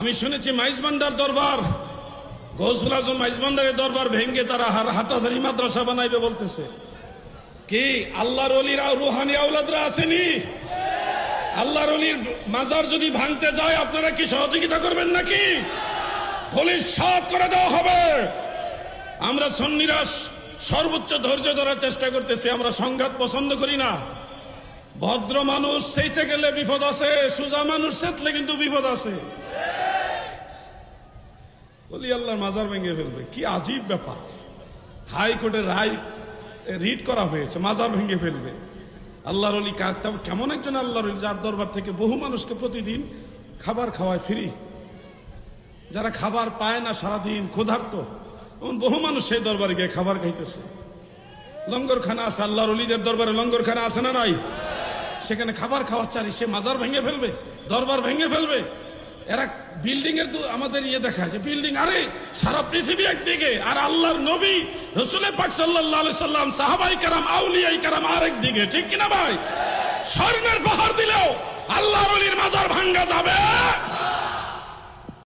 আমি শুনেছি মাইজবান্ডার দরবার গৌসুল আজম মাইজবান্ডারের দরবার ভেঙ্গে তারা হার হাটাজারি মাদ্রাসা বানাইবে বলতেছে। কি? আল্লাহর অলিরা রুহানি আউলাদরা আসেনি? আল্লাহর অলির মাজার যদি ভাঙতে যায়, আপনারা কি সহযোগিতা করবেন নাকি? পুলিশ সাত করে দেওয়া হবে। আমরা সন্নিরা সর্বোচ্চ ধৈর্য ধরার চেষ্টা করতেছি, আমরা সংঘাত পছন্দ করি না। ভদ্র মানুষ সেইতে গেলে বিপদ আছে, সুজা মানুষ, সেতলে কিন্তু বিপদ আছে। বলি, আল্লাহর মাজার ভেঙে ফেলবে। কি আজীব ব্যাপার। হাইকোর্টের রায় রিট করা হয়েছে, মাজার ভেঙে ফেলবে। আল্লাহর অলি কেমন একজন আল্লাহর অলি যার দরবার থেকে বহু মানুষকে প্রতিদিন খাবার খাওয়ায় ফ্রি? যারা খাবার পায় না, সারাদিন ক্ষুধার্ত, এমন বহু মানুষ সেই দরবারে গিয়ে খাবার খাইতেছে। লঙ্গরখানা আছে, আল্লাহর অলিদের দরবারে লঙ্গরখানা আছে না নাই? সেখানে খাবার খাওয়ার চারি, সে মাজার ভেঙে ফেলবে, দরবার ভেঙে ফেলবে। এরা বিল্ডিং এর আমাদের ইয়ে দেখা যে বিল্ডিং আরে সারা পৃথিবী একদিকে, আর আল্লাহর নবী, রসুলের পাক সাল্লাহ সাল্লাম, সাহাবাই কারাম, আউলিয়াই কারাম আরেক দিকে। ঠিক কিনা ভাই? স্বর্ণের পাহাড় দিলেও আল্লাহর মাজার ভাঙ্গা যাবে।